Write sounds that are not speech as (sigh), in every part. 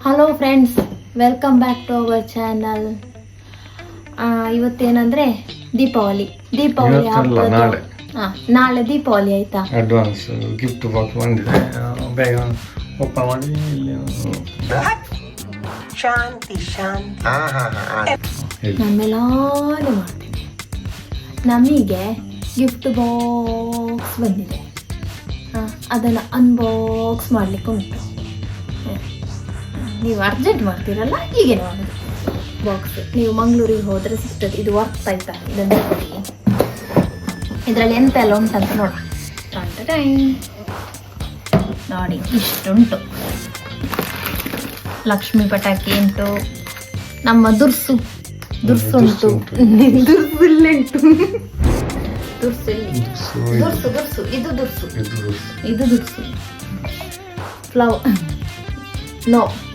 Hello friends welcome back to our channel ಇವತ್ತೇನಂದ್ರೆ Deepavali. Deepavali ಇವತ್ತಲ್ಲ, ನಾಳೆ. ಆ, ನಾಳೆ ದೀಪಾವಳಿ ಆಯ್ತಾ? ಅಡ್ವಾನ್ಸ್ ಗಿಫ್ಟ್ ಬಾಕ್ಸ್ ಬಂದಿದೆ. ಬೇಗ ಓಪನ್ ಮಾಡಿ ಇಲ್ಲಿ ಶಾಂತಿ ಶಾಂತಿ. ಆಮೇಲೆ ನಮ್ಮೆಲ್ಲಾರು ಮಾಡ್ತೇನೆ ನಮಗೆ ಗಿಫ್ಟ್ ಬಾಕ್ಸ್ ಬಂದಿದೆ. ಆ, ಅದನ್ನು ಅನ್ಬಾಕ್ಸ್ ಮಾಡಲಿಕ್ಕೆ ಉಂಟು ಹ. ನೀವು ಅರ್ಜೆಂಟ್ ಮಾಡ್ತೀರಲ್ಲ ಹೀಗೆ ಮಾಡೋದು. ಬಾಕ್ಸ್ ನೀವು ಮಂಗಳೂರಿಗೆ ಹೋದರೆ ಸಿಸ್ಟರ್ ಇದು ವರ್ಕ್ ಆಯ್ತಾ? ಇದನ್ನು ನೋಡಿ. ಇದರಲ್ಲಿ ಎಂತ ಎಲ್ಲ ಉಂಟಂತ ನೋಡೋಣ ನೋಡಿ ಇಷ್ಟುಂಟು. ಲಕ್ಷ್ಮಿ ಪಟಾಕಿ ಉಂಟು ನಮ್ಮ ದುರ್ಸು. ದುರ್ಸು ಉಂಟು. ದುರ್ಸು (laughs) ದುರ್ಸು ದುರ್ಸು ದುರ್ಸು ಇದು ದುರ್ಸು. ಇದು ಇದು ದುರ್ಸು. ಫ್ಲವರ್ ನೋ (laughs)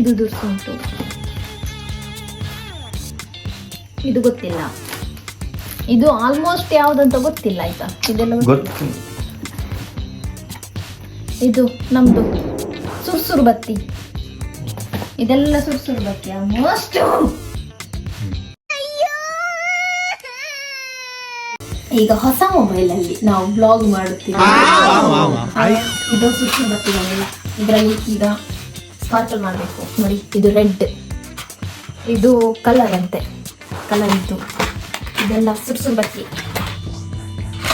ಇದು ದುರ್ಸುಂಟು ಇದು ಗೊತ್ತಿಲ್ಲ. ಇದು ಆಲ್ಮೋಸ್ಟ್ ಯಾವ್ದಂತ ಗೊತ್ತಿಲ್ಲ ಆಯ್ತಾ? ಇದೆಲ್ಲ ಗೊತ್ತು. ಇದು ನಮ್ದು ಸುರ್ಸುರು ಬತ್ತಿ. ಇದೆಲ್ಲ ಸುರ್ಸುರು ಬತ್ತಿ ಆಲ್ಮೋಸ್ಟ್ ಈಗ ಹೊಸ ಮೊಬೈಲ್ ಅಲ್ಲಿ ನಾವು ಬ್ಲಾಗ್ ಮಾಡುತ್ತೀವಿ. ಇದು ಸುರ್ಸುರು ಮೊಬೈಲ್ ಇದರಲ್ಲಿ ಈಗ ಸ್ಪಾರ್ಕಲ್ ಮಾಡಬೇಕು. ನೋಡಿ ಇದು ರೆಡ್. ಇದು ಕಲರ್ ಅಂತೆ. ಕಲರ್ ಇದು. ಇದೆಲ್ಲ ಸುರ್ಸುರು ಬತ್ತಿ.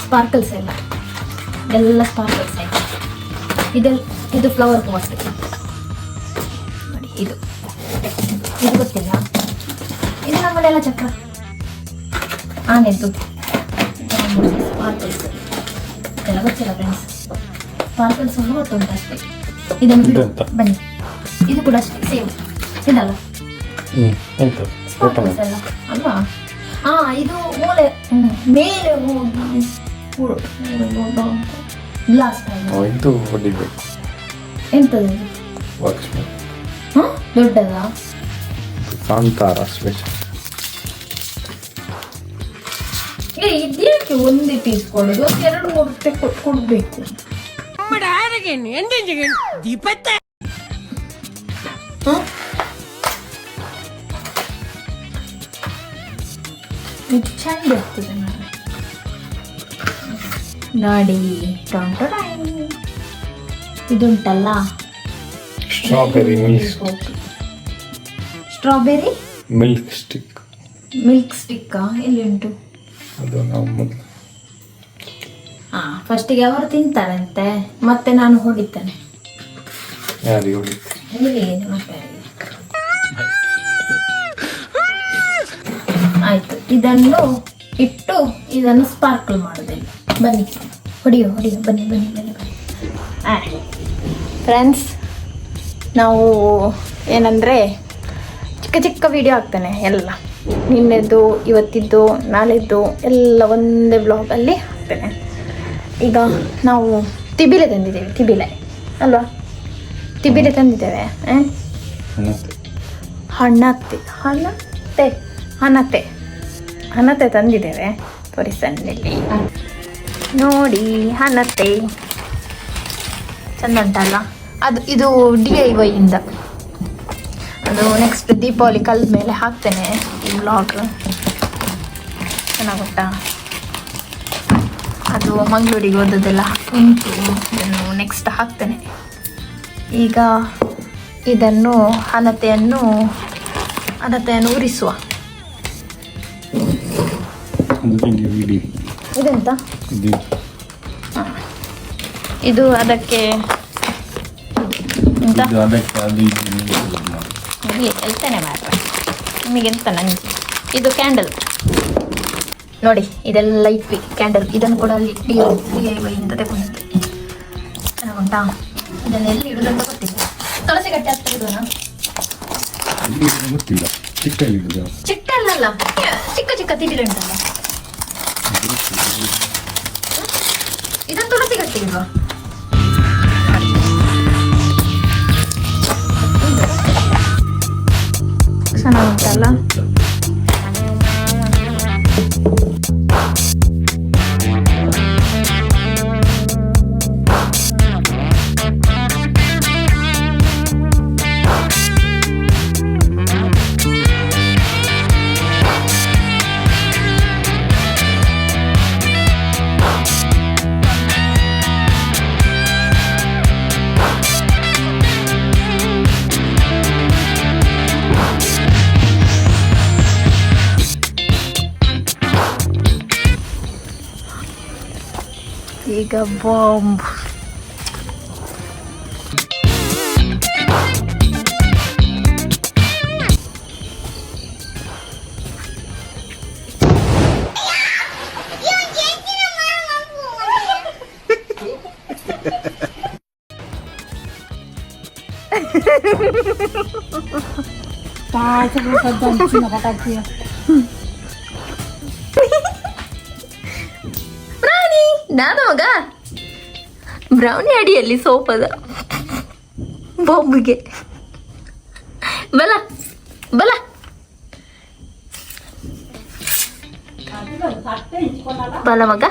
ಸ್ಪಾರ್ಕಲ್ಸ್ ಎಲ್ಲ. ಇದೆಲ್ಲ ಸ್ಪಾರ್ಕಲ್ಸ್ ಆಯ್ತು. ಇದೆಲ್ಲ ಇದು ಫ್ಲವರ್ ಪಾಟ್ ನೋಡಿ ಇದು. ಇದು ಗೊತ್ತಿಲ್ಲ. ಇದು ನಮ್ಮನೆಲ್ಲ ಚಕ್ರ. ಆನೆದ್ದು. ಸ್ಪಾರ್ಕಲ್ಸ್ ಇದೆಲ್ಲ ಗೊತ್ತಿಲ್ಲ ಫ್ರೆಂಡ್ಸ್ ಸ್ಪಾರ್ಕಲ್ಸ್ ಒಂದು ಗೊತ್ತುಂಟು ಅಷ್ಟೇ ಇದನ್ನು? ಬನ್ನಿ. ಇದು ಕೂಡ ಅಷ್ಟೇ ಸೇಮ್. ಇದಲ್ಲ ಹ್ಞೂ ಓಪನ್ ಅಲ್ವಾ? ಹಾ ಇದು ಮೂಲೆ ಮೇಲೆ ಹೋಗಿ ಗ್ಲಾಸ್ ಇದು ಹೊಡಿಬೇಕು? ಲಕ್ಷ್ಮಿ ಹ? ದೊಡ್ಡದಾ? ಕಾಂತಾರ ಸ್ಪೆಷಲ್ ಇದ್ಯಾಕೆ ಒಂದೇ ಪೀಸ್ ಕೊಡೋದು? ಎರಡು ಮೂರು ಕೊಡ್ಬೇಕು ಹ? ಇದು ಚೆಂದ ಇರ್ತದೆ ನೋಡಿ. ಇದುಂಟಲ್ಲ strawberry milk strawberry milk stick milk ಸ್ಟಿಕ್ಕಾ ಎಲ್ಲಿ ಉಂಟು ಅದು ನಾವು ಹಾ ಫಸ್ಟಿಗೆ ಅವರು ತಿಂತಾರಂತೆ. ಮತ್ತೆ ನಾನು ಹೋಗಿದ್ದೇನೆ. ಯಾರಿಗೆ ಹೊಡಿತು ಮತ್ತೆ ಆಯ್ತು, ಇದನ್ನು ಇಟ್ಟು ಇದನ್ನು ಸ್ಪಾರ್ಕಲ್ ಮಾಡಿದೆ. ಬನ್ನಿ, ಹೊಡಿಯೋ ಹೊಡಿಯೋ, ಬನ್ನಿ ಬನ್ನಿ ಬನ್ನಿ ಬನ್ನಿ. ಫ್ರೆಂಡ್ಸ್ ನಾವು ಏನಂದರೆ ಚಿಕ್ಕ ಚಿಕ್ಕ ವಿಡಿಯೋ ಹಾಕ್ತೇನೆ, ಎಲ್ಲ. ನಿನ್ನೆದ್ದು, ಇವತ್ತಿದ್ದು, ನಾಳೆದ್ದು, ಎಲ್ಲ ಒಂದೇ ಬ್ಲಾಗಲ್ಲಿ ಹಾಕ್ತೇನೆ. ಈಗ ನಾವು ತಿಬಿಲೆ ತಂದಿದ್ದೀವಿ, ತಿಬಿಲೆ, ಅಲ್ವಾ? ತಿಬಿಲೆ ತಂದಿದ್ದೇವೆ ಹಣ್ಣತ್ತಿ ಹಣತೆ. ಹಣತೆ ಹಣತೆ ತಂದಿದ್ದೇವೆ ತೋರಿಸಲ್ಲಿ ನೋಡಿ ಹಣತೆ. ಚಂದ ಉಂಟಲ್ಲ? ಅದು ಇದು ಡಿ ಐ ವೈಯಿಂದ ಅದು ನೆಕ್ಸ್ಟ್ ದೀಪಾವಳಿ ಕಲ್ದ ಮೇಲೆ ಹಾಕ್ತೇನೆ ಈ ವ್ಲಾಗ್ ಚೆನ್ನಾಗುತ್ತಾ ಅದು ಮಂಗಳೂರಿಗೆ ಓದೋದೆಲ್ಲ ಉಂಟು ಇದನ್ನು ನೆಕ್ಸ್ಟ್ ಹಾಕ್ತೇನೆ. ಈಗ ಇದನ್ನು ಹಣತೆಯನ್ನು ಹಣತೆಯನ್ನು ಉರಿಸುವ. ಇದೆಂತ? ಇದು. ಅದಕ್ಕೆ ಹೇಳ್ತೇನೆ ಮಾತ್ರ ನಿಮಗೆಂತ ನಂಜಿ ಇದು ಕ್ಯಾಂಡಲ್ ನೋಡಿ ಇದೆಲ್ಲ ಇಟ್ವಿ. ಕ್ಯಾಂಡಲ್ ಇದನ್ನು ಕೂಡ ಅಲ್ಲಿ ಡಿ ಡಿ ಐ ವೈಯಿಂದ ತಗೊಂಡಿದ್ದೆ ಎಲ್ಲಿ ಇಡುದಂತ ಗೊತ್ತಿಲ್ಲ. ತುಳಸಿ ಕಟ್ಟೆ ಹತ್ರ ಇಲ್ಲಿ ಗೊತ್ತಿಲ್ಲ. ಚಿಕ್ಕ ಚಿಕ್ಕ ಅಲ್ಲಲ್ಲ ಚಿಕ್ಕ ಚಿಕ್ಕ ತಿಟಿಲು ಉಂಟಲ್ಲ ಇದನ್ನು ತುಳಸಿ ಕಟ್ಟೆ ಇಡುವ. ಚೆನ್ನಾಗುಂಟಲ್ಲ Giga bomb. 다 저거 저거 지나가다 뒤에 ನಾದ ಮಗ? ಬ್ರೌನಿ ಅಡಿಯಲ್ಲಿ ಸೋಪದ ಅದ ಬಾಂಬಿಗೆ. ಬಲ ಬಲ. ಬಲ ಮಗ.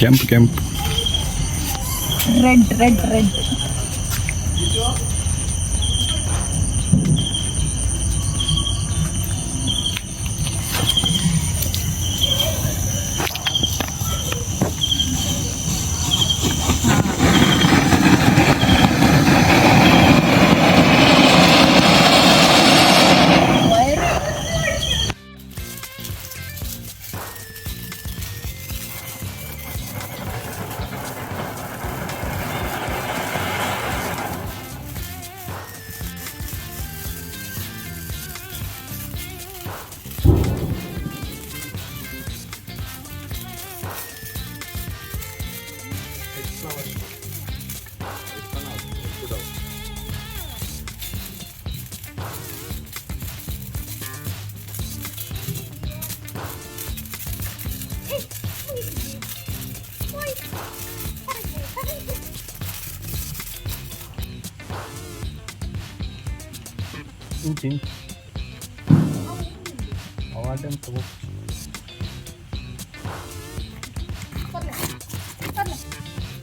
ಕೆಂಪು ಕೆಂಪು. Red red red 나와요. 진 어화좀 보고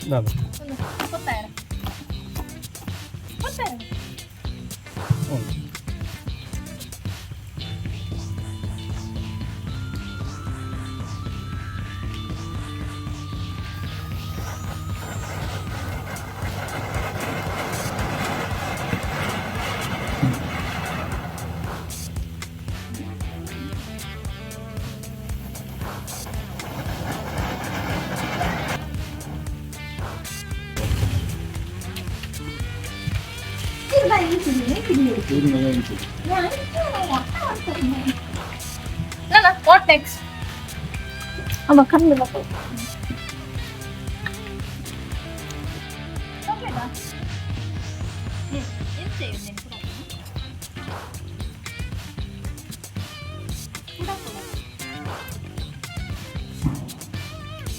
Nada. Pantera. Pantera. Onde? Thanks. Aber kann mir was Okay, dann. Ne, jetzt sehe ich den Kuchen.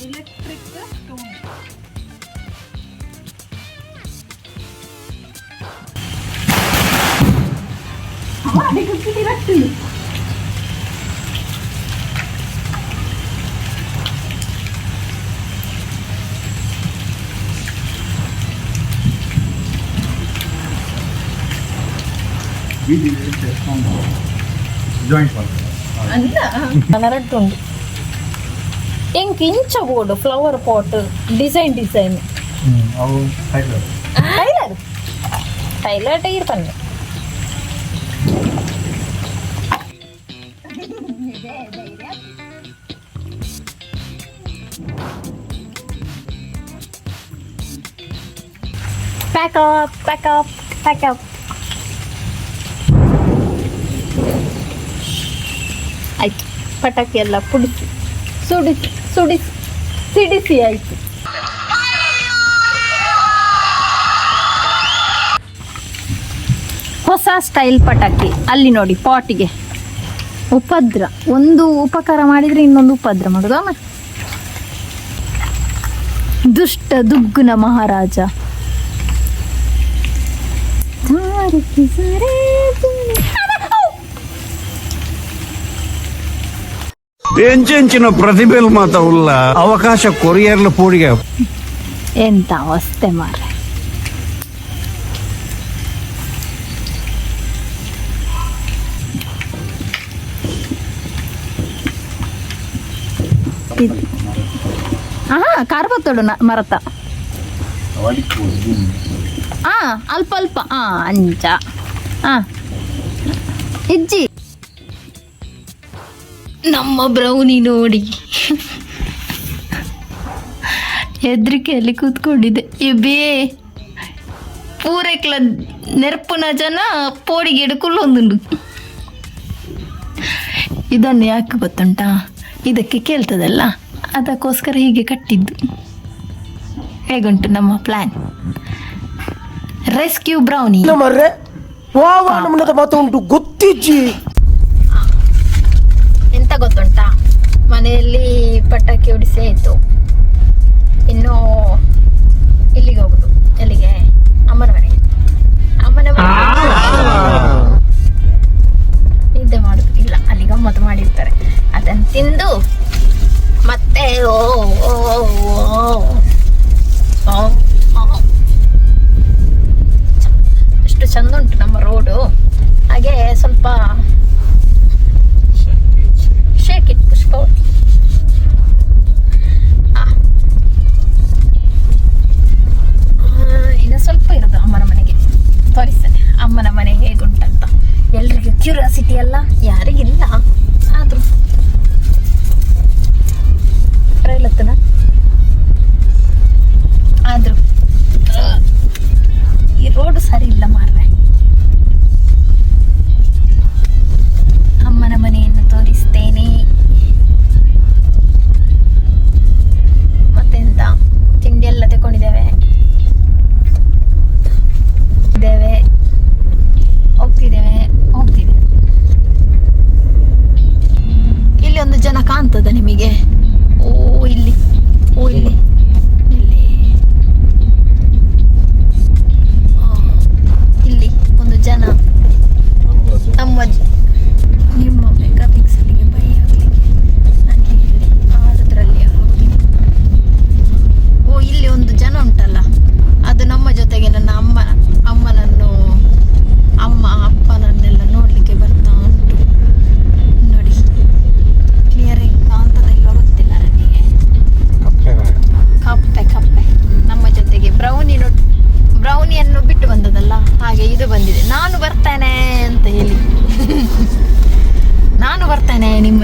エレクトリックストーン。あ、まだ出かけてらっしゃる。ಅಲ್ಲ ನರಟ್ಟುಂಡು ಎಂಕ್ ಇಂಚ board flower pot design design ಹ್ಞೂ ಅವು tailor tailor tailor tyre ಪನ್ನೆ pack up pack up pack up ಪಟಾಕಿ ಎಲ್ಲ ಪುಡಿಸಿ, ಸುಡಿಸಿ ಸುಡಿಸಿ, ಸಿಡಿಸಿ ಆಯ್ತು. ಹೊಸ style ಪಟಾಕಿ, ಅಲ್ಲಿ ನೋಡಿ ಪಾಟಿಗೆ. ಉಪದ್ರ, ಒಂದು ಉಪಕಾರ ಮಾಡಿದ್ರೆ ಇನ್ನೊಂದು ಉಪದ್ರ ಮಾಡುದು ದುಷ್ಟ ದುಗ್ಗುನ ಮಹಾರಾಜ. ಎಂಚೆಂಚಿನ ಪ್ರತಿಭೆಲ್ ಮಾತ ಉಲ್ಲ ಅವಕಾಶ ಕೊರಿಯರ್ಲ ಪೂಡಿಗೆ. ಎಂತ ವಸ್ತೆ ಮಾರೆ ಹಾ ಕಾರ್ಬತ್ತೋಡು ಮರತ. ಹಾ ಅಲ್ಪ ಅಲ್ಪ. ಹಾ ಅಂಚ. ಹಾ ಇಜ್ಜಿ. ನಮ್ಮ ಬ್ರೌನಿ ನೋಡಿ. ಹೆದ್ರಿಕೆಯಲ್ಲಿ ಕೂತ್ಕೊಂಡಿದ್ದೆ. ಇಬ್ಬೇ ಪೂರೈಕ್ಲ ನೆರ್ಪುನ ಜನ ಪೋಡಿಗೆ ಹಿಡ್ಕೊಳ್ಳೊಂದು ಇದನ್ನು ಯಾಕೆ ಗೊತ್ತುಂಟ? ಇದಕ್ಕೆ ಕೇಳ್ತದಲ್ಲ. ಅದಕ್ಕೋಸ್ಕರ ಹೀಗೆ ಕಟ್ಟಿದ್ದು. ಹೇಗುಂಟು ನಮ್ಮ ಪ್ಲ್ಯಾನ್ ರೆಸ್ಕ್ಯೂ ಬ್ರೌನಿ. ಮಾತು ಉಂಟು. ಗೊತ್ತಿಜ್ಜಿ. ಎಂತ ಗೊತ್ತುಂಟಾ. ಮನೆಯಲ್ಲಿ ಪಟಾಕಿ ಹೊಡಿಸಿ ಆಯಿತು ಇನ್ನು ಇಲ್ಲಿಗೆ ಹೋಗುದು. ಎಲ್ಲಿಗೆ? ಅಮ್ಮನ ಮನೆಗೆ ಅಮ್ಮನ ನಿದ್ದೆ ಮಾಡುದು. ಇಲ್ಲ ಅಲ್ಲಿ ಗಮ್ಮತ್ತು ಮಾಡಿರ್ತಾರೆ. ಅದನ್ನು ತಿಂದು ಕ್ಯೂರಿಯಾಸಿಟಿ ಅಲ್ಲ? ಯಾರಿಗಿಲ್ಲ. ಆದ್ರು. ಪ್ರೈಲತ್ತನ ಆದ್ರೂ. ಈ ರೋಡ್ ಸರಿ ಇಲ್ಲ ಮಾರ್ರೆ.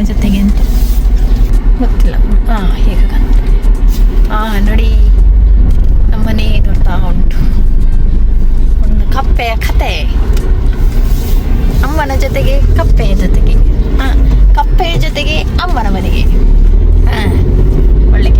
ಅಮ್ಮನ ಜೊತೆಗೆ ಅಂತ. ಗೊತ್ತಿಲ್ಲ. ಹಾಂ ಹೇಗೆ ಹಾಂ ನೋಡಿ ನಮ್ಮನೆ ನೋಡ್ತಾ ಉಂಟು. ಒಂದು ಕಪ್ಪೆಯ ಕತೆ. ಅಮ್ಮನ ಜೊತೆಗೆ, ಕಪ್ಪೆಯ ಜೊತೆಗೆ. ಹಾಂ ಕಪ್ಪೆಯ ಜೊತೆಗೆ ಅಮ್ಮನ ಮನೆಗೆ. ಹಾಂ ಒಳ್ಳೆ